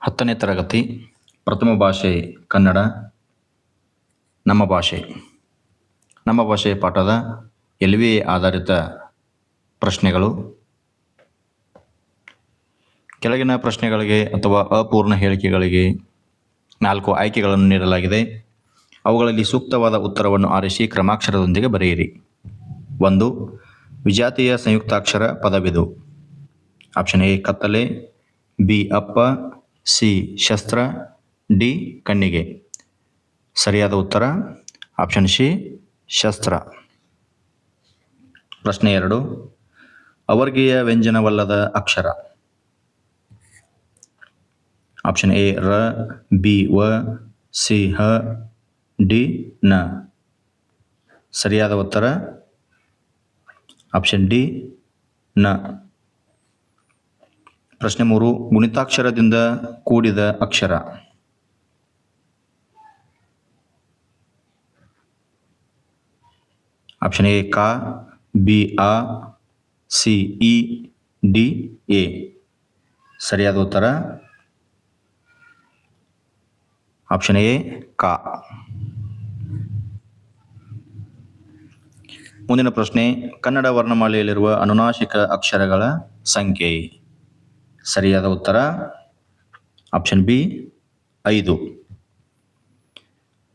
ಹತ್ತನೇ ತರಗತಿ, ಪ್ರಥಮ ಭಾಷೆ ಕನ್ನಡ, ನಮ್ಮ ಭಾಷೆ. ನಮ್ಮ ಭಾಷೆ ಪಾಠದ ಎಲ್ ವಿ ಆಧಾರಿತ ಪ್ರಶ್ನೆಗಳು. ಕೆಳಗಿನ ಪ್ರಶ್ನೆಗಳಿಗೆ ಅಥವಾ ಅಪೂರ್ಣ ಹೇಳಿಕೆಗಳಿಗೆ ನಾಲ್ಕು ಆಯ್ಕೆಗಳನ್ನು ನೀಡಲಾಗಿದೆ. ಅವುಗಳಲ್ಲಿ ಸೂಕ್ತವಾದ ಉತ್ತರವನ್ನು ಆರಿಸಿ ಕ್ರಮಾಕ್ಷರದೊಂದಿಗೆ ಬರೆಯಿರಿ. ಒಂದು, ವಿಜಾತಿಯ ಸಂಯುಕ್ತಾಕ್ಷರ ಪದವಿದು. ಆಪ್ಷನ್ ಎ, ಕತ್ತಲೆ. ಬಿ, ಅಪ್ಪ. ಸಿ ಶಸ್ತ್ರ, ಡಿ ಕಣ್ಣಿಗೆ. ಸರಿಯಾದ ಉತ್ತರ? ಆಪ್ಷನ್ ಸಿ, ಶಸ್ತ್ರ. ಪ್ರಶ್ನೆ ಎರಡು. ಅವರ್ಗೀಯ ವ್ಯಂಜನವಲ್ಲದ ಅಕ್ಷರ. ಆಪ್ಷನ್ ಎ, ರ, ಬಿ, ವ, ಸಿ, ಹ, ಡಿ, ನ. ಸರಿಯಾದ ಉತ್ತರ? ಆಪ್ಷನ್ ಡಿ, ನ. ಪ್ರಶ್ನೆ ಮೂರು, ಗುಣಿತಾಕ್ಷರದಿಂದ ಕೂಡಿದ ಅಕ್ಷರ. ಆಪ್ಷನ್ ಎ, ಕ, ಬಿ, ಆ, ಸಿ, ಇ, ಡಿ, ಎ. ಸರಿಯಾದ ಉತ್ತರ? ಆಪ್ಷನ್ ಎ, ಕ. ಮುಂದಿನ ಪ್ರಶ್ನೆ, ಕನ್ನಡ ವರ್ಣಮಾಲೆಯಲ್ಲಿರುವ ಅನುನಾಶಿಕ ಅಕ್ಷರಗಳ ಸಂಖ್ಯೆ. ಸರಿಯಾದ ಉತ್ತರ? ಆಪ್ಷನ್ ಬಿ ಐದು.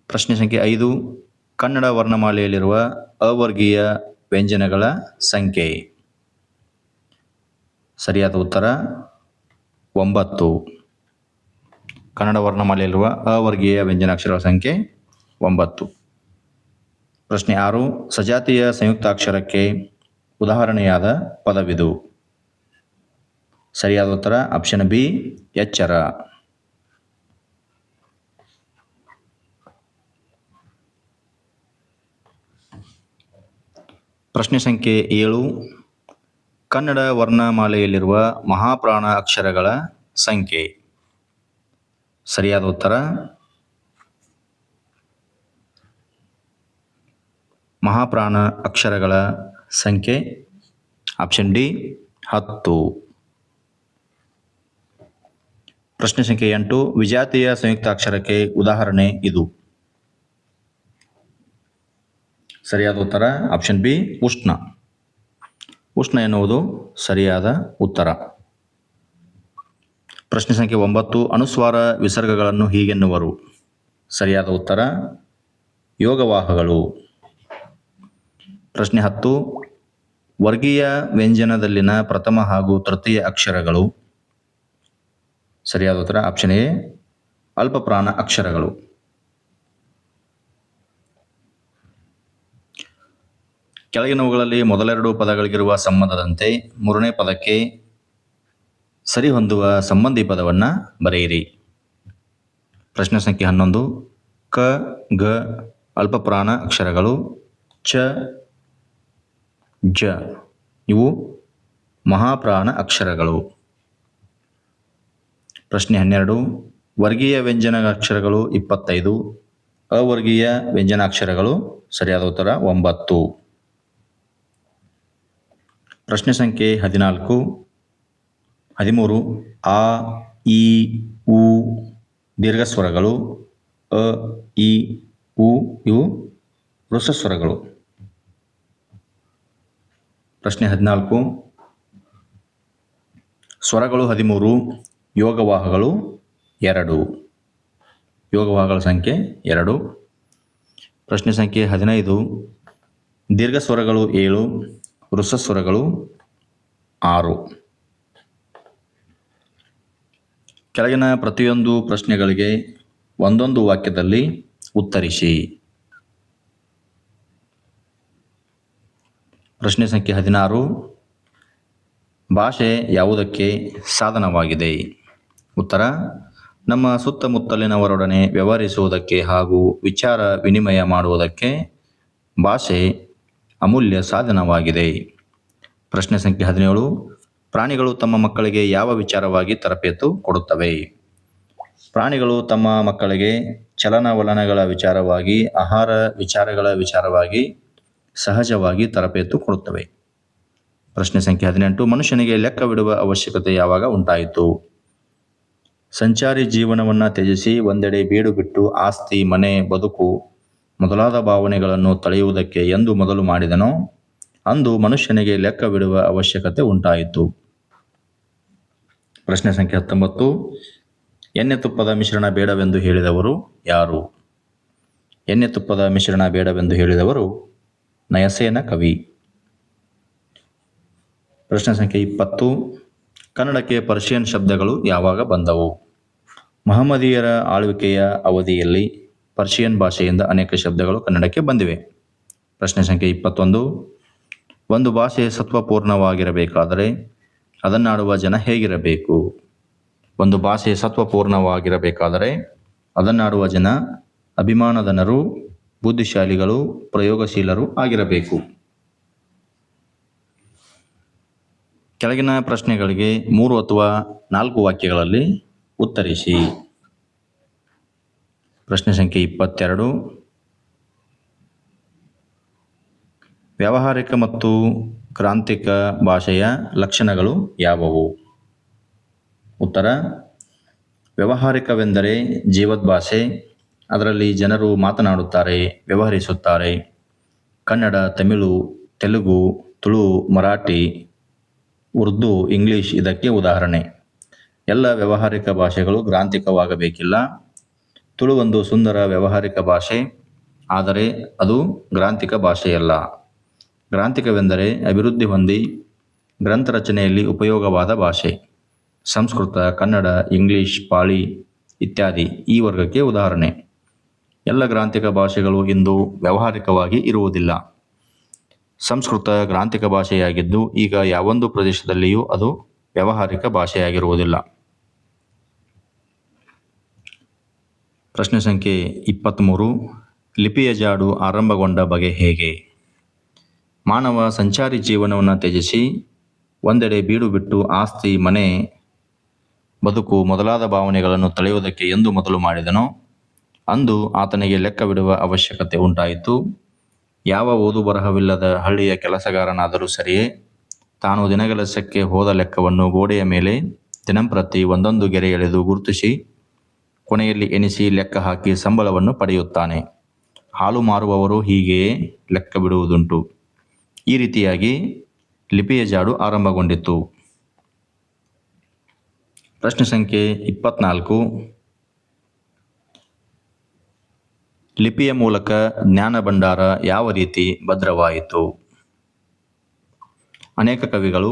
ಪ್ರಶ್ನೆ ಸಂಖ್ಯೆ ಐದು, ಕನ್ನಡ ವರ್ಣಮಾಲೆಯಲ್ಲಿರುವ ಅವರ್ಗೀಯ ವ್ಯಂಜನಗಳ ಸಂಖ್ಯೆ. ಸರಿಯಾದ ಉತ್ತರ, ಒಂಬತ್ತು. ಕನ್ನಡ ವರ್ಣಮಾಲೆಯಲ್ಲಿರುವ ಅವರ್ಗೀಯ ವ್ಯಂಜನಾಕ್ಷರಗಳ ಸಂಖ್ಯೆ, ಒಂಬತ್ತು. ಪ್ರಶ್ನೆ ಆರು, ಸಜಾತಿಯ ಸಂಯುಕ್ತಾಕ್ಷರಕ್ಕೆ ಉದಾಹರಣೆಯಾದ ಪದವಿದು. ಸರಿಯಾದ ಉತ್ತರ ಆಪ್ಷನ್ ಬಿ ಎಚ್ಚರ. ಪ್ರಶ್ನೆ ಸಂಖ್ಯೆ ಏಳು. ಕನ್ನಡ ವರ್ಣಮಾಲೆಯಲ್ಲಿರುವ ಮಹಾಪ್ರಾಣ ಅಕ್ಷರಗಳ ಸಂಖ್ಯೆ. ಸರಿಯಾದ ಉತ್ತರ? ಮಹಾಪ್ರಾಣ ಅಕ್ಷರಗಳ ಸಂಖ್ಯೆ. ಆಪ್ಷನ್ ಡಿ ಹತ್ತು. ಪ್ರಶ್ನೆ ಸಂಖ್ಯೆ ಎಂಟು, ವಿಜಾತಿಯ ಸಂಯುಕ್ತಾಕ್ಷರಕ್ಕೆ ಉದಾಹರಣೆ ಇದು. ಸರಿಯಾದ ಉತ್ತರ? ಆಪ್ಷನ್ ಬಿ, ಉಷ್ಣ. ಉಷ್ಣ ಎನ್ನುವುದು ಸರಿಯಾದ ಉತ್ತರ. ಪ್ರಶ್ನೆ ಸಂಖ್ಯೆ ಒಂಬತ್ತು, ಅನುಸ್ವಾರ ವಿಸರ್ಗಗಳನ್ನು ಹೀಗೆನ್ನುವರು. ಸರಿಯಾದ ಉತ್ತರ? ಯೋಗವಾಹಗಳು. ಪ್ರಶ್ನೆ ಹತ್ತು, ವರ್ಗೀಯ ವ್ಯಂಜನದಲ್ಲಿನ ಪ್ರಥಮ ಹಾಗೂ ತೃತೀಯ ಅಕ್ಷರಗಳು ಸರಿಯಾದ ಉತ್ತರ ಆಪ್ಷನ್ ಎ ಅಲ್ಪಪ್ರಾಣ ಅಕ್ಷರಗಳು. ಕೆಳಗಿನವುಗಳಲ್ಲಿ ಮೊದಲೆರಡು ಪದಗಳಿಗಿರುವ ಸಂಬಂಧದಂತೆ ಮೂರನೇ ಪದಕ್ಕೆ ಸರಿಹೊಂದುವ ಸಂಬಂಧಿ ಪದವನ್ನು ಬರೆಯಿರಿ. ಪ್ರಶ್ನೆ ಸಂಖ್ಯೆ ಹನ್ನೊಂದು, ಕ ಗ ಅಲ್ಪಪ್ರಾಣ ಅಕ್ಷರಗಳು, ಚ, ಜ. ಇವು ಮಹಾಪ್ರಾಣ ಅಕ್ಷರಗಳು. ಪ್ರಶ್ನೆ ಹನ್ನೆರಡು. ವರ್ಗೀಯ ವ್ಯಂಜನ ಅಕ್ಷರಗಳು ಇಪ್ಪತ್ತೈದು. ಅವರ್ಗೀಯ ವ್ಯಂಜನಾಕ್ಷರಗಳು ಸರಿಯಾದ ಉತ್ತರ ಒಂಬತ್ತು. ಪ್ರಶ್ನೆ ಸಂಖ್ಯೆ ಹದಿನಾಲ್ಕು. ಹದಿಮೂರು. ಆ, ಇ, ಉ, ದೀರ್ಘಸ್ವರಗಳು. ಅ, ಇ, ಉ ಇವು ವೃಷಸ್ವರಗಳು. ಪ್ರಶ್ನೆ ಹದಿನಾಲ್ಕು. ಸ್ವರಗಳು ಹದಿಮೂರು. ಯೋಗವಾಹಗಳು ಎರಡು. ಯೋಗವಾಹಗಳ ಸಂಖ್ಯೆ ಎರಡು. ಪ್ರಶ್ನೆ ಸಂಖ್ಯೆ ಹದಿನೈದು. ದೀರ್ಘ ಸ್ವರಗಳು ಏಳು ವೃಷಸ್ವರಗಳು ಆರು. ಕೆಳಗಿನ ಪ್ರತಿಯೊಂದು ಪ್ರಶ್ನೆಗಳಿಗೆ ಒಂದೊಂದು ವಾಕ್ಯದಲ್ಲಿ ಉತ್ತರಿಸಿ. ಪ್ರಶ್ನೆ ಸಂಖ್ಯೆ ಹದಿನಾರು. ಭಾಷೆ ಯಾವುದಕ್ಕೆ ಸಾಧನವಾಗಿದೆ? ಉತ್ತರ ನಮ್ಮ ಸುತ್ತಮುತ್ತಲಿನವರೊಡನೆ ವ್ಯವಹರಿಸುವುದಕ್ಕೆ ಹಾಗೂ ವಿಚಾರ ವಿನಿಮಯ ಮಾಡುವುದಕ್ಕೆ ಭಾಷೆ ಅಮೂಲ್ಯ ಸಾಧನವಾಗಿದೆ. ಪ್ರಶ್ನೆ ಸಂಖ್ಯೆ ಹದಿನೇಳು, ಪ್ರಾಣಿಗಳು ತಮ್ಮ ಮಕ್ಕಳಿಗೆ ಯಾವ ವಿಚಾರವಾಗಿ ತರಬೇತು ಕೊಡುತ್ತವೆ? ಪ್ರಾಣಿಗಳು ತಮ್ಮ ಮಕ್ಕಳಿಗೆ ಚಲನವಲನಗಳ ವಿಚಾರವಾಗಿ, ಆಹಾರ ವಿಚಾರಗಳ ವಿಚಾರವಾಗಿ ಸಹಜವಾಗಿ ತರಬೇತು ಕೊಡುತ್ತವೆ. ಪ್ರಶ್ನೆ ಸಂಖ್ಯೆ ಹದಿನೆಂಟು, ಮನುಷ್ಯನಿಗೆ ಲೆಕ್ಕವಿಡುವ ಅವಶ್ಯಕತೆ ಯಾವಾಗ ಉಂಟಾಯಿತು? ಸಂಚಾರಿ ಜೀವನವನ್ನು ತ್ಯಜಿಸಿ ಒಂದೆಡೆ ಬೀಡು ಬಿಟ್ಟು ಆಸ್ತಿ, ಮನೆ, ಬದುಕು ಮೊದಲಾದ ಭಾವನೆಗಳನ್ನು ತಳೆಯುವುದಕ್ಕೆ ಎಂದು ಮೊದಲು ಮಾಡಿದನೋ, ಅಂದು ಮನುಷ್ಯನಿಗೆ ಲೆಕ್ಕವಿಡುವ ಅವಶ್ಯಕತೆ ಉಂಟಾಯಿತು. ಪ್ರಶ್ನೆ ಸಂಖ್ಯೆ ಹತ್ತೊಂಬತ್ತು. ಎಣ್ಣೆ ತುಪ್ಪದ ಮಿಶ್ರಣ ಬೇಡವೆಂದು ಹೇಳಿದವರು ಯಾರು? ಎಣ್ಣೆ ತುಪ್ಪದ ಮಿಶ್ರಣ ಬೇಡವೆಂದು ಹೇಳಿದವರು ನಯಸೇನ ಕವಿ. ಪ್ರಶ್ನೆ ಸಂಖ್ಯೆ ಇಪ್ಪತ್ತು. ಕನ್ನಡಕ್ಕೆ ಪರ್ಷಿಯನ್ ಶಬ್ದಗಳು ಯಾವಾಗ ಬಂದವು? ಮಹಮ್ಮದೀಯರ ಆಳ್ವಿಕೆಯ ಅವಧಿಯಲ್ಲಿ ಪರ್ಷಿಯನ್ ಭಾಷೆಯಿಂದ ಅನೇಕ ಶಬ್ದಗಳು ಕನ್ನಡಕ್ಕೆ ಬಂದಿವೆ. ಪ್ರಶ್ನೆ ಸಂಖ್ಯೆ ಇಪ್ಪತ್ತೊಂದು. ಒಂದು ಭಾಷೆ ಸತ್ವಪೂರ್ಣವಾಗಿರಬೇಕಾದರೆ ಅದನ್ನಾಡುವ ಜನ ಹೇಗಿರಬೇಕು? ಒಂದು ಭಾಷೆ ಸತ್ವಪೂರ್ಣವಾಗಿರಬೇಕಾದರೆ ಅದನ್ನಾಡುವ ಜನ ಅಭಿಮಾನದನರು ಬುದ್ಧಿಶಾಲಿಗಳು, ಪ್ರಯೋಗಶೀಲರು ಆಗಿರಬೇಕು. ಕೆಳಗಿನ ಪ್ರಶ್ನೆಗಳಿಗೆ ಮೂರು ಅಥವಾ ನಾಲ್ಕು ವಾಕ್ಯಗಳಲ್ಲಿ ಉತ್ತರಿಸಿ. ಪ್ರಶ್ನೆ ಸಂಖ್ಯೆ ಇಪ್ಪತ್ತೆರಡು. ವ್ಯಾವಹಾರಿಕ ಮತ್ತು ಕ್ರಾಂತಿಕ ಭಾಷೆಯ ಲಕ್ಷಣಗಳು ಯಾವುವು? ಉತ್ತರ, ವ್ಯಾವಹಾರಿಕವೆಂದರೆ ಜೀವದ್ ಭಾಷೆ ಅದರಲ್ಲಿ ಜನರು ಮಾತನಾಡುತ್ತಾರೆ, ವ್ಯವಹರಿಸುತ್ತಾರೆ. ಕನ್ನಡ, ತಮಿಳು, ತೆಲುಗು, ತುಳು, ಮರಾಠಿ, ಉರ್ದು, ಇಂಗ್ಲಿಷ್ ಇದಕ್ಕೆ ಉದಾಹರಣೆ. ಎಲ್ಲ ವ್ಯಾವಹಾರಿಕ ಭಾಷೆಗಳು ಗ್ರಾಂಥಿಕವಾಗಬೇಕಿಲ್ಲ. ತುಳು ಒಂದು ಸುಂದರ ವ್ಯಾವಹಾರಿಕ ಭಾಷೆ, ಆದರೆ ಅದು ಗ್ರಾಂಥಿಕ ಭಾಷೆಯಲ್ಲ. ಗ್ರಾಂಥಿಕವೆಂದರೆ ಅಭಿವೃದ್ಧಿ ಹೊಂದಿ ಗ್ರಂಥ ರಚನೆಯಲ್ಲಿ ಉಪಯೋಗವಾದ ಭಾಷೆ. ಸಂಸ್ಕೃತ, ಕನ್ನಡ, ಇಂಗ್ಲಿಷ್, ಪಾಳಿ ಇತ್ಯಾದಿ ಈ ವರ್ಗಕ್ಕೆ ಉದಾಹರಣೆ. ಎಲ್ಲ ಗ್ರಾಂಥಿಕ ಭಾಷೆಗಳು ಇಂದು ವ್ಯಾವಹಾರಿಕವಾಗಿ ಇರುವುದಿಲ್ಲ. ಸಂಸ್ಕೃತ ಗ್ರಾಂಥಿಕ ಭಾಷೆಯಾಗಿದ್ದು ಈಗ ಯಾವೊಂದು ಪ್ರದೇಶದಲ್ಲಿಯೂ ಅದು ವ್ಯಾವಹಾರಿಕ ಭಾಷೆಯಾಗಿರುವುದಿಲ್ಲ. ಪ್ರಶ್ನೆ ಸಂಖ್ಯೆ ಇಪ್ಪತ್ತ್ಮೂರು ಲಿಪಿಯ ಜಾಡು ಆರಂಭಗೊಂಡ ಬಗೆ ಹೇಗೆ? ಮಾನವ ಸಂಚಾರಿ ಜೀವನವನ್ನು ತ್ಯಜಿಸಿ, ಒಂದೆಡೆ ಬೀಡು ಬಿಟ್ಟು ಆಸ್ತಿ, ಮನೆ, ಬದುಕು ಮೊದಲಾದ ಭಾವನೆಗಳನ್ನು ತಳೆಯುವುದಕ್ಕೆ ಎಂದು ಮೊದಲು ಮಾಡಿದನೋ, ಅಂದು ಆತನಿಗೆ ಲೆಕ್ಕವಿಡುವ ಅವಶ್ಯಕತೆ ಉಂಟಾಯಿತು. ಯಾವ ಓದು ಬರಹವಿಲ್ಲದ ಹಳ್ಳಿಯ ಕೆಲಸಗಾರನಾದರೂ ಸರಿಯೇ, ತಾನು ದಿನಗೆಲಸಕ್ಕೆ ಹೋದ ಲೆಕ್ಕವನ್ನು ಗೋಡೆಯ ಮೇಲೆ ದಿನಂಪ್ರತಿ ಒಂದೊಂದು ಗೆರೆ ಎಳೆದು ಗುರುತಿಸಿ ಕೊನೆಯಲ್ಲಿ ಎಣಿಸಿ ಲೆಕ್ಕ ಹಾಕಿ ಸಂಬಳವನ್ನು ಪಡೆಯುತ್ತಾನೆ. ಹಾಲು ಮಾರುವವರು ಹೀಗೆಯೇ ಲೆಕ್ಕ ಬಿಡುವುದುಂಟು. ಈ ರೀತಿಯಾಗಿ ಲಿಪಿಯ ಜಾಡು ಆರಂಭಗೊಂಡಿತು ಪ್ರಶ್ನೆ ಸಂಖ್ಯೆ ಇಪ್ಪತ್ನಾಲ್ಕು. ಲಿಪಿಯ ಮೂಲಕ ಜ್ಞಾನ ಭಂಡಾರ ಯಾವ ರೀತಿ ಭದ್ರವಾಯಿತು? ಅನೇಕ ಕವಿಗಳು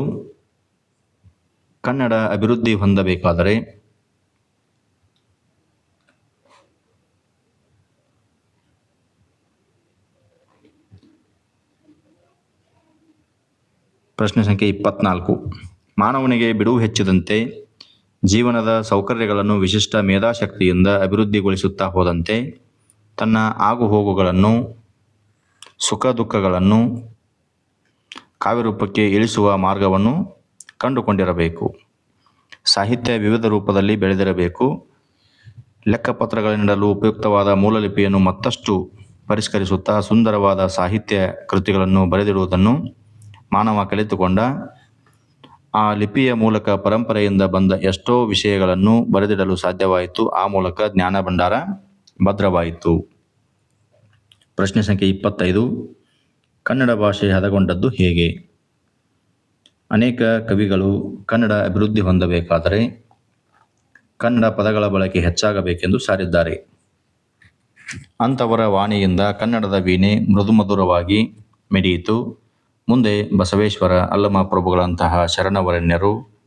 ಕನ್ನಡ ಅಭಿವೃದ್ಧಿ ಹೊಂದಬೇಕಾದರೆ ಪ್ರಶ್ನೆ ಸಂಖ್ಯೆ ಇಪ್ಪತ್ನಾಲ್ಕು. ಮಾನವನಿಗೆ ಬಿಡುವು ಹೆಚ್ಚಿದಂತೆ ಜೀವನದ ಸೌಕರ್ಯಗಳನ್ನು ವಿಶಿಷ್ಟ ಮೇಧಾಶಕ್ತಿಯಿಂದ ಅಭಿವೃದ್ಧಿಗೊಳಿಸುತ್ತಾ ಹೋದಂತೆ ತನ್ನ ಆಗುಹೋಗುಗಳನ್ನು ಸುಖ ದುಃಖಗಳನ್ನು ಕಾವ್ಯರೂಪಕ್ಕೆ ಇಳಿಸುವ ಮಾರ್ಗವನ್ನು ಕಂಡುಕೊಂಡಿರಬೇಕು. ಸಾಹಿತ್ಯ ವಿವಿಧ ರೂಪದಲ್ಲಿ ಬೆಳೆದಿರಬೇಕು. ಲೆಕ್ಕಪತ್ರಗಳಿಂದಲೂ ಉಪಯುಕ್ತವಾದ ಮೂಲಲಿಪಿಯನ್ನು ಮತ್ತಷ್ಟು ಪರಿಷ್ಕರಿಸುತ್ತಾ ಸುಂದರವಾದ ಸಾಹಿತ್ಯ ಕೃತಿಗಳನ್ನು ಬರೆದಿಡುವುದನ್ನು ಮಾನವ ಕಲಿತುಕೊಂಡ ಆ ಲಿಪಿಯ ಮೂಲಕ ಪರಂಪರೆಯಿಂದ ಬಂದ ಎಷ್ಟೋ ವಿಷಯಗಳನ್ನು ಬರೆದಿಡಲು ಸಾಧ್ಯವಾಯಿತು. ಆ ಮೂಲಕ ಜ್ಞಾನ ಭಂಡಾರ ಭದ್ರವಾಯಿತು. ಪ್ರಶ್ನೆ ಸಂಖ್ಯೆ ಇಪ್ಪತ್ತೈದು. ಕನ್ನಡ ಭಾಷೆ ಹದಗೊಂಡದ್ದು ಹೇಗೆ? ಅನೇಕ ಕವಿಗಳು ಕನ್ನಡ ಅಭಿವೃದ್ಧಿ ಹೊಂದಬೇಕಾದರೆ ಕನ್ನಡ ಪದಗಳ ಬಳಕೆ ಹೆಚ್ಚಾಗಬೇಕೆಂದು ಸಾರಿದ್ದಾರೆ. ಅಂಥವರ ವಾಣಿಯಿಂದ ಕನ್ನಡದ ವೀಣೆ ಮೃದುಮಧುರವಾಗಿ ಮಿಡಿಯಿತು. ಮುಂದೆ ಬಸವೇಶ್ವರ ಅಲ್ಲಮ ಪ್ರಭುಗಳಂತಹ ಶರಣವರಣ್ಯರು,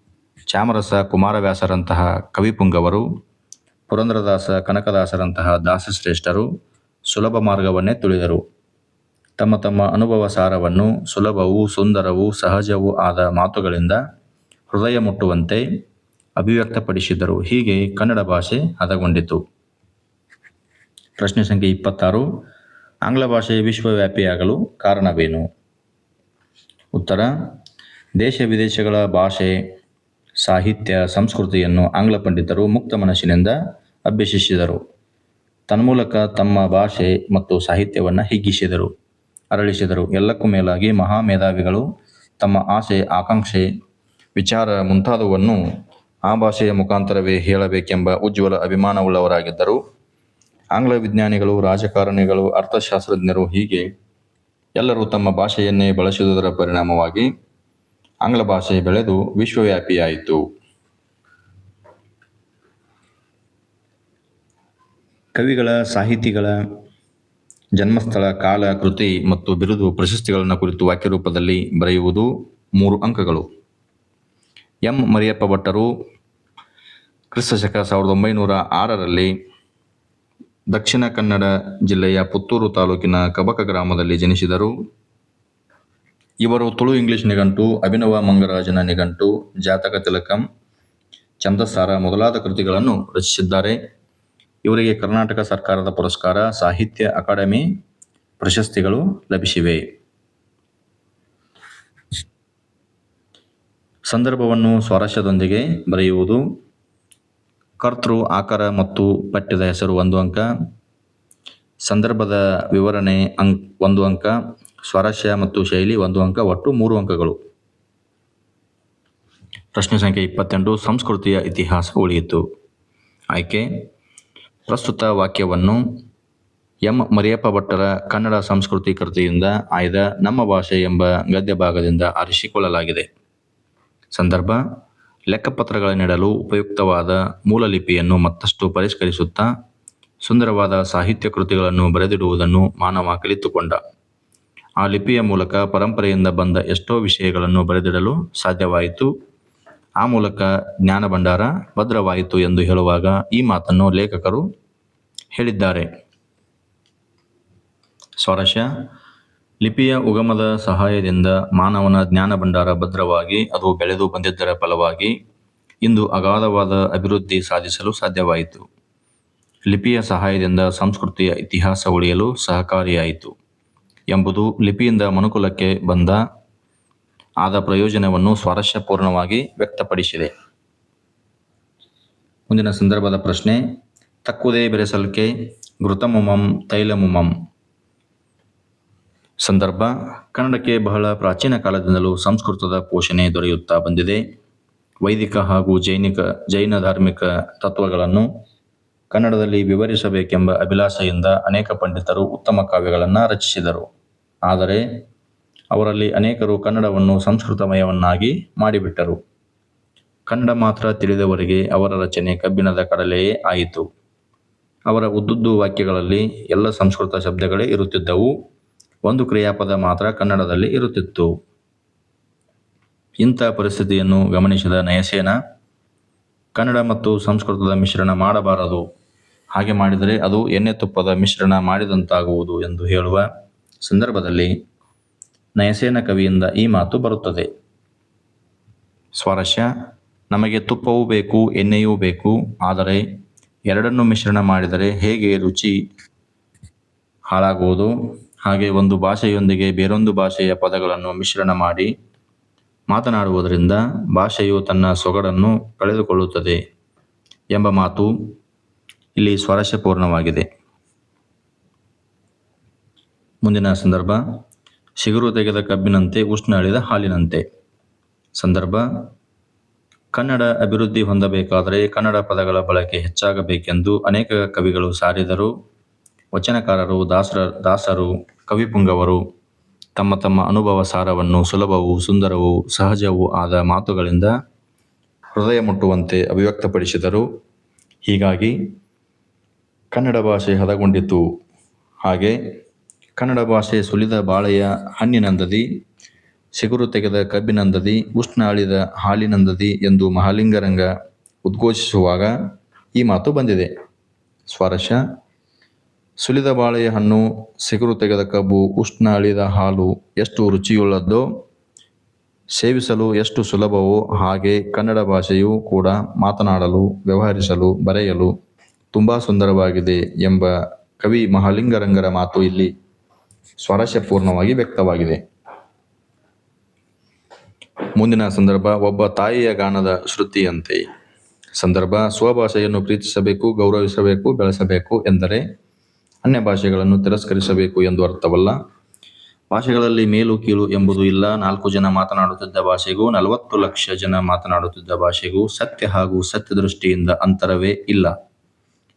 ಚಾಮರಸ ಕುಮಾರವ್ಯಾಸರಂತಹ ಕವಿಪುಂಗವರು, ಪುರಂದ್ರದಾಸ ಕನಕದಾಸರಂತಹ ದಾಸಶ್ರೇಷ್ಠರು ಸುಲಭ ಮಾರ್ಗವನ್ನೇ ತುಳಿದರು. ತಮ್ಮ ತಮ್ಮ ಅನುಭವ ಸಾರವನ್ನು ಸುಲಭವೂ ಸುಂದರವೂ ಸಹಜವೂ ಆದ ಮಾತುಗಳಿಂದ ಹೃದಯ ಮುಟ್ಟುವಂತೆ ಅಭಿವ್ಯಕ್ತಪಡಿಸಿದರು. ಹೀಗೆ ಕನ್ನಡ ಭಾಷೆ ಹದಗೊಂಡಿತು. ಪ್ರಶ್ನೆ ಸಂಖ್ಯೆ ಇಪ್ಪತ್ತಾರು. ಆಂಗ್ಲ ಭಾಷೆ ವಿಶ್ವವ್ಯಾಪಿಯಾಗಲು ಕಾರಣವೇನು? ಉತ್ತರ, ದೇಶ ವಿದೇಶಗಳ ಭಾಷೆ, ಸಾಹಿತ್ಯ, ಸಂಸ್ಕೃತಿಯನ್ನು ಆಂಗ್ಲ ಪಂಡಿತರು ಮುಕ್ತ ಮನಸ್ಸಿನಿಂದ ಅಭ್ಯಸಿಸಿದರು. ತನ್ಮೂಲಕ ತಮ್ಮ ಭಾಷೆ ಮತ್ತು ಸಾಹಿತ್ಯವನ್ನು ಹಿಗ್ಗಿಸಿದರು, ಅರಳಿಸಿದರು. ಎಲ್ಲಕ್ಕೂ ಮೇಲಾಗಿ ಮಹಾ ಮೇಧಾವಿಗಳು ತಮ್ಮ ಆಸೆ, ಆಕಾಂಕ್ಷೆ, ವಿಚಾರ ಮುಂತಾದವನ್ನು ಆ ಭಾಷೆಯ ಮುಖಾಂತರವೇ ಹೇಳಬೇಕೆಂಬ ಉಜ್ವಲ ಅಭಿಮಾನವುಳ್ಳವರಾಗಿದ್ದರು. ಆಂಗ್ಲ ವಿಜ್ಞಾನಿಗಳು, ರಾಜಕಾರಣಿಗಳು, ಅರ್ಥಶಾಸ್ತ್ರಜ್ಞರು ಹೀಗೆ ಎಲ್ಲರೂ ತಮ್ಮ ಭಾಷೆಯನ್ನೇ ಬಳಸುವುದರ ಪರಿಣಾಮವಾಗಿ ಆಂಗ್ಲ ಭಾಷೆ ಬೆಳೆದು ವಿಶ್ವವ್ಯಾಪಿಯಾಯಿತು. ಕವಿಗಳ, ಸಾಹಿತಿಗಳ ಜನ್ಮಸ್ಥಳ, ಕಾಲ, ಕೃತಿ ಮತ್ತು ಬಿರುದು ಪ್ರಶಸ್ತಿಗಳನ್ನು ಕುರಿತು ವಾಕ್ಯರೂಪದಲ್ಲಿ ಬರೆಯುವುದು ಮೂರು ಅಂಕಗಳು. ಎಂ. ಮರಿಯಪ್ಪ ಭಟ್ಟರು ಕ್ರಿಸ್ತಶಕ ಸಾವಿರದ ಒಂಬೈನೂರ ಆರರಲ್ಲಿ ದಕ್ಷಿಣ ಕನ್ನಡ ಜಿಲ್ಲೆಯ ಪುತ್ತೂರು ತಾಲೂಕಿನ ಕಬಕ ಗ್ರಾಮದಲ್ಲಿ ಜನಿಸಿದರು. ಇವರು ತುಳು ಇಂಗ್ಲಿಷ್ ನಿಘಂಟು, ಅಭಿನವ ಮಂಗರಾಜನ ನಿಘಂಟು, ಜಾತಕ ತಿಲಕಂ ಚಂದಸಾರ ಮೊದಲಾದ ಕೃತಿಗಳನ್ನು ರಚಿಸಿದ್ದಾರೆ. ಇವರಿಗೆ ಕರ್ನಾಟಕ ಸರ್ಕಾರದ ಪುರಸ್ಕಾರ, ಸಾಹಿತ್ಯ ಅಕಾಡೆಮಿ ಪ್ರಶಸ್ತಿಗಳು ಲಭಿಸಿವೆ. ಸಂದರ್ಭವನ್ನು ಸ್ವಾರಸ್ಯದೊಂದಿಗೆ ಬರೆಯುವುದು ಕರ್ತೃ, ಆಕಾರ ಮತ್ತು ಪಠ್ಯದ ಹೆಸರು ಒಂದು ಅಂಕ. ಸಂದರ್ಭದ ವಿವರಣೆ ಅಂಕ್ ಒಂದು ಅಂಕ ಸ್ವಾರಸ್ಯ ಮತ್ತು ಶೈಲಿ ಒಂದು ಅಂಕ, ಒಟ್ಟು ಮೂರು ಅಂಕಗಳು. ಪ್ರಶ್ನೆ ಸಂಖ್ಯೆ ಇಪ್ಪತ್ತೆಂಟು, ಸಂಸ್ಕೃತಿಯ ಇತಿಹಾಸ ಉಳಿಯಿತು. ಆಯ್ಕೆ, ಪ್ರಸ್ತುತ ವಾಕ್ಯವನ್ನು ಎಂ. ಮರಿಯಪ್ಪ ಭಟ್ಟರ ಕನ್ನಡ ಸಂಸ್ಕೃತಿ ಕೃತಿಯಿಂದ ಆಯ್ದ ನಮ್ಮ ಭಾಷೆ ಎಂಬ ಗದ್ಯ ಭಾಗದಿಂದ ಆರಿಸಿಕೊಳ್ಳಲಾಗಿದೆ. ಸಂದರ್ಭ ಲೆಕ್ಕಪತ್ರಗಳ ನೀಡಲು ಉಪಯುಕ್ತವಾದ ಮೂಲಲಿಪಿಯನ್ನು ಮತ್ತಷ್ಟು ಪರಿಷ್ಕರಿಸುತ್ತಾ ಸುಂದರವಾದ ಸಾಹಿತ್ಯ ಕೃತಿಗಳನ್ನು ಬರೆದಿಡುವುದನ್ನು ಮಾನವ ಕಲಿತುಕೊಂಡ. ಆ ಲಿಪಿಯ ಮೂಲಕ ಪರಂಪರೆಯಿಂದ ಬಂದ ಎಷ್ಟೋ ವಿಷಯಗಳನ್ನು ಬರೆದಿಡಲು ಸಾಧ್ಯವಾಯಿತು. ಆ ಮೂಲಕ ಜ್ಞಾನ ಭಂಡಾರ ಭದ್ರವಾಯಿತು ಎಂದು ಹೇಳುವಾಗ ಈ ಮಾತನ್ನು ಲೇಖಕರು ಹೇಳಿದ್ದಾರೆ. ಸ್ವಾರಸ್ಯ ಲಿಪಿಯ ಉಗಮದ ಸಹಾಯದಿಂದ ಮಾನವನ ಜ್ಞಾನ ಭಂಡಾರ ಭದ್ರವಾಗಿ ಅದು ಬೆಳೆದು ಬಂದಿದ್ದರ ಫಲವಾಗಿ ಇಂದು ಅಗಾಧವಾದ ಅಭಿವೃದ್ಧಿ ಸಾಧಿಸಲು ಸಾಧ್ಯವಾಯಿತು. ಲಿಪಿಯ ಸಹಾಯದಿಂದ ಸಂಸ್ಕೃತಿಯ ಇತಿಹಾಸ ಉಳಿಯಲು ಸಹಕಾರಿಯಾಯಿತು ಎಂಬುದು ಲಿಪಿಯಿಂದ ಮನುಕುಲಕ್ಕೆ ಬಂದ ಆದ ಪ್ರಯೋಜನವನ್ನು ಸ್ವಾರಸ್ಯಪೂರ್ಣವಾಗಿ ವ್ಯಕ್ತಪಡಿಸಿದೆ. ಮುಂದಿನ ಸಂದರ್ಭದ ಪ್ರಶ್ನೆ, ತಕ್ಕುದೇ ಬೆರೆಸಲ್ಕೆ, ಘೃತಮುಮಂ, ತೈಲಮುಮಂ. ಸಂದರ್ಭ. ಕನ್ನಡಕ್ಕೆ ಬಹಳ ಪ್ರಾಚೀನ ಕಾಲದಿಂದಲೂ ಸಂಸ್ಕೃತದ ಪೋಷಣೆ ದೊರೆಯುತ್ತಾ ಬಂದಿದೆ. ವೈದಿಕ ಹಾಗೂ ಜೈನಿಕ, ಜೈನ ಧಾರ್ಮಿಕ ತತ್ವಗಳನ್ನು ಕನ್ನಡದಲ್ಲಿ ವಿವರಿಸಬೇಕೆಂಬ ಅಭಿಲಾಷೆಯಿಂದ ಅನೇಕ ಪಂಡಿತರು ಉತ್ತಮ ಕಾವ್ಯಗಳನ್ನು ರಚಿಸಿದರು. ಆದರೆ ಅವರಲ್ಲಿ ಅನೇಕರು ಕನ್ನಡವನ್ನು ಸಂಸ್ಕೃತಮಯವನ್ನಾಗಿ ಮಾಡಿಬಿಟ್ಟರು. ಕನ್ನಡ ಮಾತ್ರ ತಿಳಿದವರಿಗೆ ಅವರ ರಚನೆ ಕಬ್ಬಿಣದ ಕಡಲೆಯೇ ಆಯಿತು. ಅವರ ಉದ್ದುದ್ದು ವಾಕ್ಯಗಳಲ್ಲಿ ಎಲ್ಲ ಸಂಸ್ಕೃತ ಶಬ್ದಗಳೇ ಇರುತ್ತಿದ್ದವು. ಒಂದು ಕ್ರಿಯಾಪದ ಮಾತ್ರ ಕನ್ನಡದಲ್ಲಿ ಇರುತ್ತಿತ್ತು. ಇಂಥ ಪರಿಸ್ಥಿತಿಯನ್ನು ಗಮನಿಸಿದ ನಯಸೇನ, ಕನ್ನಡ ಮತ್ತು ಸಂಸ್ಕೃತದ ಮಿಶ್ರಣ ಮಾಡಬಾರದು. ಹಾಗೆ ಮಾಡಿದರೆ ಅದು ಎಣ್ಣೆ ತುಪ್ಪದ ಮಿಶ್ರಣ ಮಾಡಿದಂತಾಗುವುದು ಎಂದು ಹೇಳುವ ಸಂದರ್ಭದಲ್ಲಿ ನಯಸೇನ ಕವಿಯಿಂದ ಈ ಮಾತು ಬರುತ್ತದೆ. ಸ್ವಾರಸ್ಯ, ನಮಗೆ ತುಪ್ಪವೂ ಬೇಕು, ಎಣ್ಣೆಯೂ ಬೇಕು, ಆದರೆ ಎರಡನ್ನೂ ಮಿಶ್ರಣ ಮಾಡಿದರೆ ಹೇಗೆ ರುಚಿ ಹಾಳಾಗುವುದು? ಹಾಗೆ ಒಂದು ಭಾಷೆಯೊಂದಿಗೆ ಬೇರೊಂದು ಭಾಷೆಯ ಪದಗಳನ್ನು ಮಿಶ್ರಣ ಮಾಡಿ ಮಾತನಾಡುವುದರಿಂದ ಭಾಷೆಯು ತನ್ನ ಸೊಗಡನ್ನು ಕಳೆದುಕೊಳ್ಳುತ್ತದೆ ಎಂಬ ಮಾತು ಇಲ್ಲಿ ಸ್ವಾರಸ್ಯಪೂರ್ಣವಾಗಿದೆ. ಮುಂದಿನ ಸಂದರ್ಭ, ಸಿಗುರು ತೆಗೆದ ಕಬ್ಬಿನಂತೆ ಉಷ್ಣ ಅಳಿದ ಹಾಲಿನಂತೆ. ಸಂದರ್ಭ, ಕನ್ನಡ ಅಭಿವೃದ್ಧಿ ಹೊಂದಬೇಕಾದರೆ ಕನ್ನಡ ಪದಗಳ ಬಳಕೆ ಹೆಚ್ಚಾಗಬೇಕೆಂದು ಅನೇಕ ಕವಿಗಳು ಸಾರಿದರು. ವಚನಕಾರರು, ದಾಸರ, ದಾಸರು ಕವಿಪುಂಗವರು ತಮ್ಮ ತಮ್ಮ ಅನುಭವ ಸಾರವನ್ನು ಸುಲಭವೂ ಸುಂದರವೂ ಸಹಜವೂ ಆದ ಮಾತುಗಳಿಂದ ಹೃದಯ ಮುಟ್ಟುವಂತೆ ಅಭಿವ್ಯಕ್ತಪಡಿಸಿದರು. ಹೀಗಾಗಿ ಕನ್ನಡ ಭಾಷೆ ಹದಗೊಂಡಿತು ಹಾಗೆ ಕನ್ನಡ ಭಾಷೆ ಸುಲಿದ ಬಾಳೆಯ ಹಣ್ಣಿನಂದದಿ, ಸಿಗುರು ತೆಗೆದ ಕಬ್ಬಿನಂದದಿ, ಉಷ್ಣ ಅಳಿದ ಹಾಲಿನಂದದಿ ಎಂದು ಮಹಾಲಿಂಗರಂಗ ಉದ್ಘೋಷಿಸುವಾಗ ಈ ಮಾತು ಬಂದಿದೆ. ಸ್ವಾರಸ್ಯ. ಸುಲಿದ ಬಾಳೆಯ ಹಣ್ಣು ಸಿಗುರು ತೆಗೆದ ಕಬ್ಬು, ಉಷ್ಣ ಅಳಿದ ಹಾಲು ಎಷ್ಟು ರುಚಿಯುಳ್ಳದ್ದೋ ಸೇವಿಸಲು ಎಷ್ಟು ಸುಲಭವೋ ಹಾಗೆ ಕನ್ನಡ ಭಾಷೆಯೂ ಕೂಡ ಮಾತನಾಡಲು, ವ್ಯವಹರಿಸಲು, ಬರೆಯಲು ತುಂಬ ಸುಂದರವಾಗಿದೆ ಎಂಬ ಕವಿ ಮಹಾಲಿಂಗರಂಗರ ಮಾತು ಇಲ್ಲಿ ಸ್ವಾರಸ್ಯಪೂರ್ಣವಾಗಿ ವ್ಯಕ್ತವಾಗಿದೆ. ಮುಂದಿನ ಸಂದರ್ಭ, ಒಬ್ಬ ತಾಯಿಯ ಗಾನದ ಶ್ರುತಿಯಂತೆ. ಸಂದರ್ಭ, ಸ್ವಭಾಷೆಯನ್ನು ಪ್ರೀತಿಸಬೇಕು, ಗೌರವಿಸಬೇಕು, ಬೆಳೆಸಬೇಕು ಎಂದರೆ ಅನ್ಯ ಭಾಷೆಗಳನ್ನು ತಿರಸ್ಕರಿಸಬೇಕು ಎಂದು ಅರ್ಥವಲ್ಲ. ಭಾಷೆಗಳಲ್ಲಿ ಮೇಲು ಕೀಳು ಎಂಬುದು ಇಲ್ಲ. ನಾಲ್ಕು ಜನ ಮಾತನಾಡುತ್ತಿದ್ದ ಭಾಷೆಗೂ, ನಲವತ್ತು ಲಕ್ಷ ಜನ ಮಾತನಾಡುತ್ತಿದ್ದ ಭಾಷೆಗೂ ಸತ್ಯ ಹಾಗೂ ಸತ್ಯ ದೃಷ್ಟಿಯಿಂದ ಅಂತರವೇ ಇಲ್ಲ.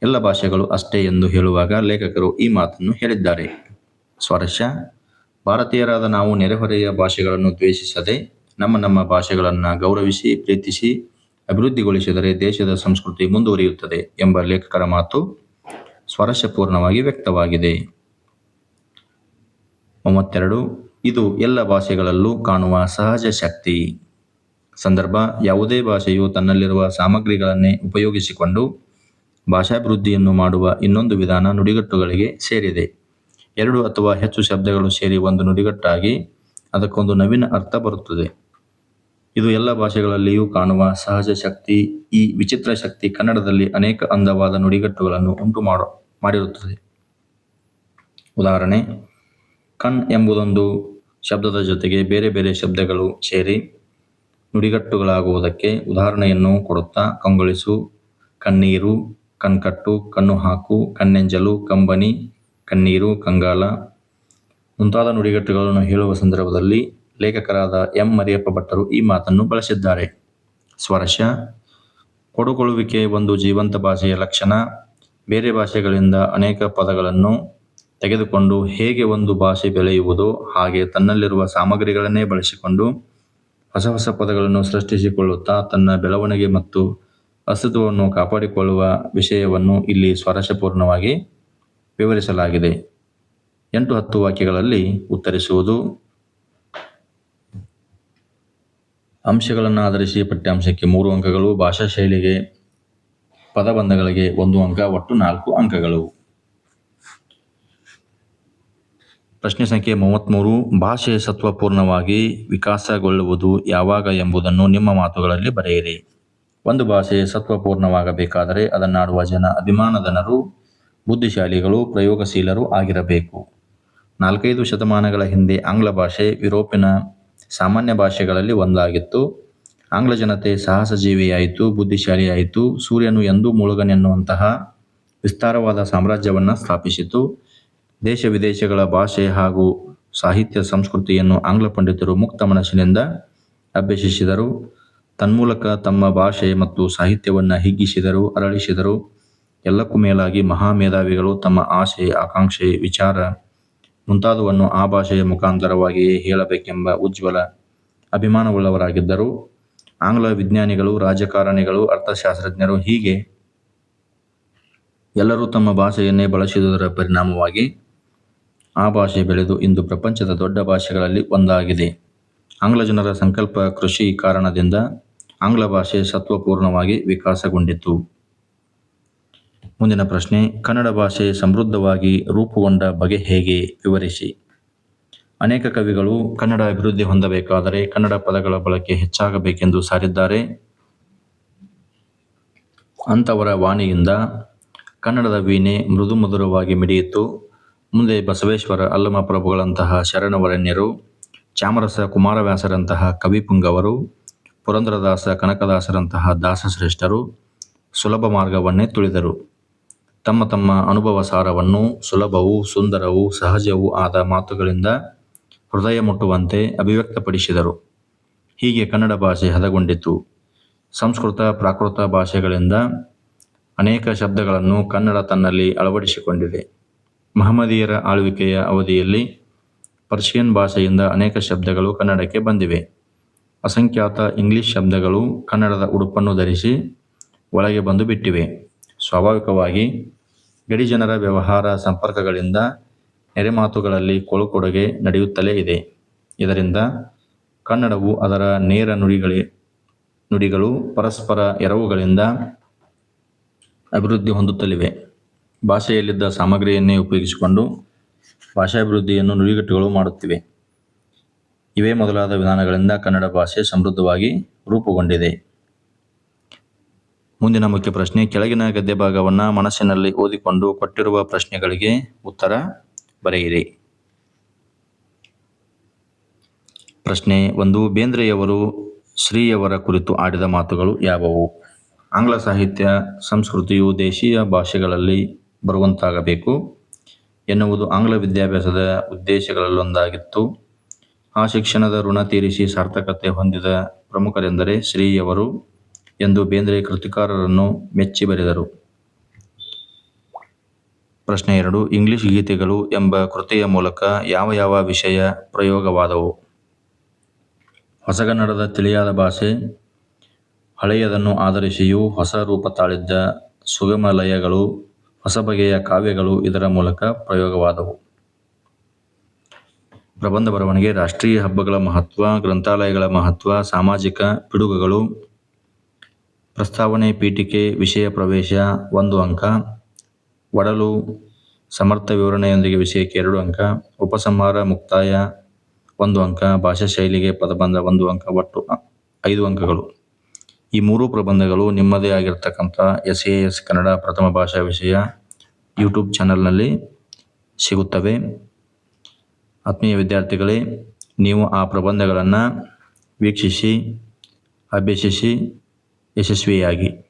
ಎಲ್ಲ ಭಾಷೆಗಳು ಅಷ್ಟೇ ಎಂದು ಹೇಳುವಾಗ ಲೇಖಕರು ಈ ಮಾತನ್ನು ಹೇಳಿದ್ದಾರೆ. ಸ್ವಾರಸ್ಯ, ಭಾರತೀಯರಾದ ನಾವು ನೆರೆಹೊರೆಯ ಭಾಷೆಗಳನ್ನು ದ್ವೇಷಿಸದೆ, ನಮ್ಮ ನಮ್ಮ ಭಾಷೆಗಳನ್ನು ಗೌರವಿಸಿ, ಪ್ರೀತಿಸಿ, ಅಭಿವೃದ್ಧಿಗೊಳಿಸಿದರೆ ದೇಶದ ಸಂಸ್ಕೃತಿ ಮುಂದುವರಿಯುತ್ತದೆ ಎಂಬ ಲೇಖಕರ ಮಾತು ಸ್ವಾರಸ್ಯಪೂರ್ಣವಾಗಿ ವ್ಯಕ್ತವಾಗಿದೆ. ಮೂವತ್ತೆರಡು, ಇದು ಎಲ್ಲ ಭಾಷೆಗಳಲ್ಲೂ ಕಾಣುವ ಸಹಜ ಶಕ್ತಿ. ಸಂದರ್ಭ, ಯಾವುದೇ ಭಾಷೆಯು ತನ್ನಲ್ಲಿರುವ ಸಾಮಗ್ರಿಗಳನ್ನೇ ಉಪಯೋಗಿಸಿಕೊಂಡು ಭಾಷಾಭಿವೃದ್ಧಿಯನ್ನು ಮಾಡುವ ಇನ್ನೊಂದು ವಿಧಾನ ನುಡಿಗಟ್ಟುಗಳಿಗೆ ಸೇರಿದೆ. ಎರಡು ಅಥವಾ ಹೆಚ್ಚು ಶಬ್ದಗಳು ಸೇರಿ ಒಂದು ನುಡಿಗಟ್ಟಾಗಿ ಅದಕ್ಕೊಂದು ನವೀನ ಅರ್ಥ ಬರುತ್ತದೆ. ಇದು ಎಲ್ಲ ಭಾಷೆಗಳಲ್ಲಿಯೂ ಕಾಣುವ ಸಹಜ ಶಕ್ತಿ, ಈ ವಿಚಿತ್ರ ಶಕ್ತಿ ಕನ್ನಡದಲ್ಲಿ ಅನೇಕ ಅಂದವಾದ ನುಡಿಗಟ್ಟುಗಳನ್ನು ಉಂಟು ಮಾಡೋ, ಮಾಡಿರುತ್ತದೆ. ಉದಾಹರಣೆ, ಕಣ್ ಎಂಬುದೊಂದು ಶಬ್ದದ ಜೊತೆಗೆ ಬೇರೆ ಬೇರೆ ಶಬ್ದಗಳು ಸೇರಿ ನುಡಿಗಟ್ಟುಗಳಾಗುವುದಕ್ಕೆ ಉದಾಹರಣೆಯನ್ನು ಕೊಡುತ್ತಾ, ಕಂಗೊಳಿಸು, ಕಣ್ಣೀರು, ಕಣ್ಕಟ್ಟು, ಕಣ್ಣು ಹಾಕು, ಕಣ್ಣೆಂಜಲು, ಕಂಬನಿ, ಕಣ್ಣೀರು, ಕಂಗಾಲ ಮುಂತಾದ ನುಡಿಗಟ್ಟುಗಳನ್ನು ಹೇಳುವ ಸಂದರ್ಭದಲ್ಲಿ ಲೇಖಕರಾದ ಎಂ ಮರಿಯಪ್ಪ ಭಟ್ಟರು ಈ ಮಾತನ್ನು ಬಳಸಿದ್ದಾರೆ. ಸ್ವರಶ ಕೊಡುಕೊಳ್ಳುವಿಕೆ ಒಂದು ಜೀವಂತ ಭಾಷೆಯ ಲಕ್ಷಣ. ಬೇರೆ ಭಾಷೆಗಳಿಂದ ಅನೇಕ ಪದಗಳನ್ನು ತೆಗೆದುಕೊಂಡು ಹೇಗೆ ಒಂದು ಭಾಷೆ ಬೆಳೆಯುವುದೋ ಹಾಗೆ ತನ್ನಲ್ಲಿರುವ ಸಾಮಗ್ರಿಗಳನ್ನೇ ಬಳಸಿಕೊಂಡು ಹೊಸ ಹೊಸ ಪದಗಳನ್ನು ಸೃಷ್ಟಿಸಿಕೊಳ್ಳುತ್ತಾ ತನ್ನ ಬೆಳವಣಿಗೆ ಮತ್ತು ಅಸ್ತಿತ್ವವನ್ನು ಕಾಪಾಡಿಕೊಳ್ಳುವ ವಿಷಯವನ್ನು ಇಲ್ಲಿ ಸ್ವರಸಪೂರ್ಣವಾಗಿ ವಿವರಿಸಲಾಗಿದೆ. ಎಂಟು ಹತ್ತು ವಾಕ್ಯಗಳಲ್ಲಿ ಉತ್ತರಿಸುವುದು ಅಂಶಗಳನ್ನು ಆಧರಿಸಿ ಪಠ್ಯಾಂಶಕ್ಕೆ ಮೂರು ಅಂಕಗಳು, ಭಾಷಾ ಶೈಲಿಗೆ ಪದಬಂಧಗಳಿಗೆ ಒಂದು ಅಂಕ, ಒಟ್ಟು ನಾಲ್ಕು ಅಂಕಗಳು. ಪ್ರಶ್ನೆ ಸಂಖ್ಯೆ ಮೂವತ್ತ್ಮೂರು ಭಾಷೆ ಸತ್ವಪೂರ್ಣವಾಗಿ ವಿಕಾಸಗೊಳ್ಳುವುದು ಯಾವಾಗ ಎಂಬುದನ್ನು ನಿಮ್ಮ ಮಾತುಗಳಲ್ಲಿ ಬರೆಯಿರಿ. ಒಂದು ಭಾಷೆ ಸತ್ವಪೂರ್ಣವಾಗಬೇಕಾದರೆ ಅದನ್ನಾಡುವ ಜನ ಅಭಿಮಾನಧನರು, ಬುದ್ಧಿಶಾಲಿಗಳು, ಪ್ರಯೋಗಶೀಲರು ಆಗಿರಬೇಕು. ನಾಲ್ಕೈದು ಶತಮಾನಗಳ ಹಿಂದೆ ಆಂಗ್ಲ ಭಾಷೆ ಯುರೋಪಿನ ಸಾಮಾನ್ಯ ಭಾಷೆಗಳಲ್ಲಿ ಒಂದಾಗಿತ್ತು. ಆಂಗ್ಲ ಜನತೆ ಸಾಹಸಜೀವಿಯಾಯಿತು, ಬುದ್ಧಿಶಾಲಿಯಾಯಿತು. ಸೂರ್ಯನು ಎಂದೂ ಮುಳುಗನೆನ್ನುವಂತಹ ವಿಸ್ತಾರವಾದ ಸಾಮ್ರಾಜ್ಯವನ್ನು ಸ್ಥಾಪಿಸಿತು. ದೇಶ ವಿದೇಶಗಳ ಭಾಷೆ ಹಾಗೂ ಸಾಹಿತ್ಯ ಸಂಸ್ಕೃತಿಯನ್ನು ಆಂಗ್ಲ ಪಂಡಿತರು ಮುಕ್ತ ಮನಸ್ಸಿನಿಂದ ಅಭ್ಯಸಿಸಿದರು. ತನ್ಮೂಲಕ ತಮ್ಮ ಭಾಷೆ ಮತ್ತು ಸಾಹಿತ್ಯವನ್ನು ಹಿಗ್ಗಿಸಿದರು, ಅರಳಿಸಿದರು. ಎಲ್ಲಕ್ಕೂ ಮೇಲಾಗಿ ಮಹಾಮೇಧಾವಿಗಳು ತಮ್ಮ ಆಸೆ, ಆಕಾಂಕ್ಷೆ, ವಿಚಾರ ಮುಂತಾದವನ್ನು ಆ ಭಾಷೆಯ ಮುಖಾಂತರವಾಗಿಯೇ ಹೇಳಬೇಕೆಂಬ ಉಜ್ವಲ ಅಭಿಮಾನವುಳ್ಳವರಾಗಿದ್ದರು. ಆಂಗ್ಲ ವಿಜ್ಞಾನಿಗಳು, ರಾಜಕಾರಣಿಗಳು, ಅರ್ಥಶಾಸ್ತ್ರಜ್ಞರು ಹೀಗೆ ಎಲ್ಲರೂ ತಮ್ಮ ಭಾಷೆಯನ್ನೇ ಬಳಸಿದುದರ ಪರಿಣಾಮವಾಗಿ ಆ ಭಾಷೆ ಬೆಳೆದು ಇಂದು ಪ್ರಪಂಚದ ದೊಡ್ಡ ಭಾಷೆಗಳಲ್ಲಿ ಒಂದಾಗಿದೆ. ಆಂಗ್ಲ ಜನರ ಸಂಕಲ್ಪ ಕೃಷಿ ಕಾರಣದಿಂದ ಆಂಗ್ಲ ಭಾಷೆ ಸತ್ವಪೂರ್ಣವಾಗಿ ವಿಕಾಸಗೊಂಡಿತು ಮುಂದಿನ ಪ್ರಶ್ನೆ, ಕನ್ನಡ ಭಾಷೆ ಸಮೃದ್ಧವಾಗಿ ರೂಪುಗೊಂಡ ಬಗೆ ಹೇಗೆ? ವಿವರಿಸಿ. ಅನೇಕ ಕವಿಗಳು ಕನ್ನಡ ಅಭಿವೃದ್ಧಿ ಹೊಂದಬೇಕಾದರೆ ಕನ್ನಡ ಪದಗಳ ಬಳಕೆ ಹೆಚ್ಚಾಗಬೇಕೆಂದು ಸಾರಿದ್ದಾರೆ. ಅಂಥವರ ವಾಣಿಯಿಂದ ಕನ್ನಡದ ವೀಣೆ ಮೃದು ಮಧುರವಾಗಿ ಮಿಡಿಯಿತು. ಮುಂದೆ ಬಸವೇಶ್ವರ ಅಲ್ಲಮ ಪ್ರಭುಗಳಂತಹ ಶರಣವರಣ್ಯರು, ಚಾಮರಸ ಕುಮಾರವ್ಯಾಸರಂತಹ ಕವಿಪುಂಗವರು, ಪುರಂದರದಾಸ ಕನಕದಾಸರಂತಹ ದಾಸಶ್ರೇಷ್ಠರು ಸುಲಭ ಮಾರ್ಗವನ್ನೇ ತುಳಿದರು. ತಮ್ಮ ತಮ್ಮ ಅನುಭವ ಸಾರವನ್ನು ಸುಲಭವೂ ಸುಂದರವೂ ಸಹಜವೂ ಆದ ಮಾತುಗಳಿಂದ ಹೃದಯ ಮುಟ್ಟುವಂತೆ ಅಭಿವ್ಯಕ್ತಪಡಿಸಿದರು. ಹೀಗೆ ಕನ್ನಡ ಭಾಷೆ ಹದಗೊಂಡಿತು. ಸಂಸ್ಕೃತ, ಪ್ರಾಕೃತ ಭಾಷೆಗಳಿಂದ ಅನೇಕ ಶಬ್ದಗಳನ್ನು ಕನ್ನಡ ತನ್ನಲ್ಲಿ ಅಳವಡಿಸಿಕೊಂಡಿದೆ. ಮಹಮ್ಮದಿಯರ ಆಳ್ವಿಕೆಯ ಅವಧಿಯಲ್ಲಿ ಪರ್ಷಿಯನ್ ಭಾಷೆಯಿಂದ ಅನೇಕ ಶಬ್ದಗಳು ಕನ್ನಡಕ್ಕೆ ಬಂದಿವೆ. ಅಸಂಖ್ಯಾತ ಇಂಗ್ಲಿಷ್ ಶಬ್ದಗಳು ಕನ್ನಡದ ಉಡುಪನ್ನು ಧರಿಸಿ ಒಳಗೆ ಬಂದು ಬಿಟ್ಟಿವೆ. ಸ್ವಾಭಾವಿಕವಾಗಿ ಗಡಿ ಜನರ ವ್ಯವಹಾರ ಸಂಪರ್ಕಗಳಿಂದ ನೆರೆಮಾತುಗಳಲ್ಲಿ ಕೊಳುಕೊಡುಗೆ ನಡೆಯುತ್ತಲೇ ಇದೆ. ಇದರಿಂದ ಕನ್ನಡವು ಅದರ ನೇರ ನುಡಿಗಳಿ, ನುಡಿಗಳು ಪರಸ್ಪರ ಎರವುಗಳಿಂದ ಅಭಿವೃದ್ಧಿ ಹೊಂದುತ್ತಲಿವೆ. ಭಾಷೆಯಲ್ಲಿದ್ದ ಸಾಮಗ್ರಿಯನ್ನೇ ಉಪಯೋಗಿಸಿಕೊಂಡು ಭಾಷಾಭಿವೃದ್ಧಿಯನ್ನು ನುಡಿಗಟ್ಟುಗಳು ಮಾಡುತ್ತಿವೆ. ಇವೇ ಮೊದಲಾದ ವಿಧಾನಗಳಿಂದ ಕನ್ನಡ ಭಾಷೆ ಸಮೃದ್ಧವಾಗಿ ರೂಪುಗೊಂಡಿದೆ. ಮುಂದಿನ ಮುಖ್ಯ ಪ್ರಶ್ನೆ, ಕೆಳಗಿನ ಗದ್ದೆ ಭಾಗವನ್ನು ಮನಸ್ಸಿನಲ್ಲಿ ಓದಿಕೊಂಡು ಕೊಟ್ಟಿರುವ ಪ್ರಶ್ನೆಗಳಿಗೆ ಉತ್ತರ ಬರೆಯಿರಿ. ಪ್ರಶ್ನೆ ಒಂದು, ಬೇಂದ್ರೆಯವರು ಶ್ರೀಯವರ ಕುರಿತು ಆಡಿದ ಮಾತುಗಳು ಯಾವುವು? ಆಂಗ್ಲ ಸಾಹಿತ್ಯ, ಸಂಸ್ಕೃತಿಯು ದೇಶೀಯ ಭಾಷೆಗಳಲ್ಲಿ ಬರುವಂತಾಗಬೇಕು. ಎನ್ನುವುದು ಆಂಗ್ಲ ವಿದ್ಯಾಭ್ಯಾಸದ ಉದ್ದೇಶಗಳಲ್ಲೊಂದಾಗಿತ್ತು. ಆ ಶಿಕ್ಷಣದ ಋಣ ತೀರಿಸಿ ಸಾರ್ಥಕತೆ ಹೊಂದಿದ ಪ್ರಮುಖರೆಂದರೆ ಶ್ರೀಯವರು. ಎಂದು ಬೇಂದ್ರೆ ಕೃತಿಕಾರರನ್ನು ಮೆಚ್ಚಿ ಬರೆದರು. ಪ್ರಶ್ನೆ ಎರಡು, ಇಂಗ್ಲಿಷ್ ಗೀತೆಗಳು ಎಂಬ ಕೃತಿಯ ಮೂಲಕ ಯಾವ ಯಾವ ವಿಷಯ ಪ್ರಯೋಗವಾದವು? ಹೊಸಗನ್ನಡದ ತಿಳಿಯಾದ ಭಾಷೆ, ಹಳೆಯದನ್ನು ಆಧರಿಸಿಯೂ ಹೊಸ ರೂಪ ತಾಳಿದ್ದ ಸುಗಮ ಲಯಗಳು ಹೊಸ ಬಗೆಯ ಕಾವ್ಯಗಳು ಇದರ ಮೂಲಕ ಪ್ರಯೋಗವಾದವು. ಪ್ರಬಂಧ ಬರವಣಿಗೆ, ರಾಷ್ಟ್ರೀಯ ಹಬ್ಬಗಳ ಮಹತ್ವ, ಗ್ರಂಥಾಲಯಗಳ ಮಹತ್ವ, ಸಾಮಾಜಿಕ ಪಿಡುಗುಗಳು ಪ್ರಸ್ತಾವನೆ ಪೀಠಿಕೆ ವಿಷಯ ಪ್ರವೇಶ ಒಂದು ಅಂಕ, ಒಡಲು ಸಮರ್ಥ ವಿವರಣೆಯೊಂದಿಗೆ ವಿಷಯಕ್ಕೆ ಎರಡು ಅಂಕ, ಉಪಸಂಹಾರ ಮುಕ್ತಾಯ ಒಂದು ಅಂಕ, ಭಾಷಾ ಶೈಲಿಗೆ ಪದಬಂಧ ಒಂದು ಅಂಕ, ಒಟ್ಟು ಐದು ಅಂಕಗಳು. ಈ ಮೂರು ಪ್ರಬಂಧಗಳು ನಿಮ್ಮದೇ ಆಗಿರ್ತಕ್ಕಂಥ ಎಸ್ ಎ ಎಸ್ ಕನ್ನಡ ಪ್ರಥಮ ಭಾಷಾ ವಿಷಯ ಯೂಟ್ಯೂಬ್ ಚಾನಲ್ನಲ್ಲಿ ಸಿಗುತ್ತವೆ. ಆತ್ಮೀಯ ವಿದ್ಯಾರ್ಥಿಗಳೇ, ನೀವು ಆ ಪ್ರಬಂಧಗಳನ್ನು ವೀಕ್ಷಿಸಿ, ಅಭ್ಯಸಿಸಿ ಯಶಸ್ವಿಯಾಗಿ.